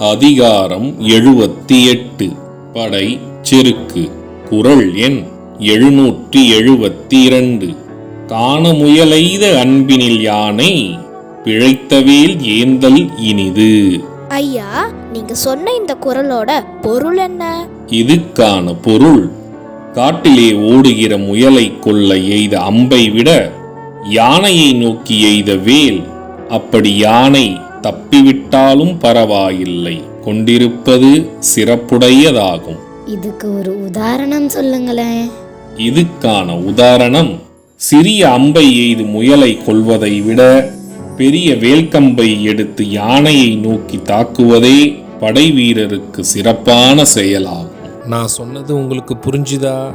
அதிகாரம் எழுபத்தி எட்டு படை செருக்கு. குறள் எண் எழுநூற்றி எழுபத்தி இரண்டு காண முயலைத அன்பினில் யானை பிழைத்தவேல் ஏந்தல் இனிது. ஐயா நீங்க சொன்ன இந்த குரலோட பொருள் என்ன? இதுக்கான பொருள் காட்டிலே ஓடுகிற முயலை கொல்ல எய்த அம்பை விட யானையை நோக்கி எய்த வேல் அப்படி யானை தப்பிவிட்டாலும் பரவாயில்லை. கொண்டிருப்பது சிறப்புடையதாகும். இதுக்கு ஒரு உதாரணம் சொல்லுங்களேன். இதுக்கான உதாரணம் சிறிய அம்பை எய்து முயலை கொல்வதை விட பெரிய வேல்கம்பை எடுத்து யானையை நோக்கி தாக்குவதே படை வீரருக்கு சிறப்பான செயலாகும். நான் சொன்னது உங்களுக்கு புரிஞ்சுதா?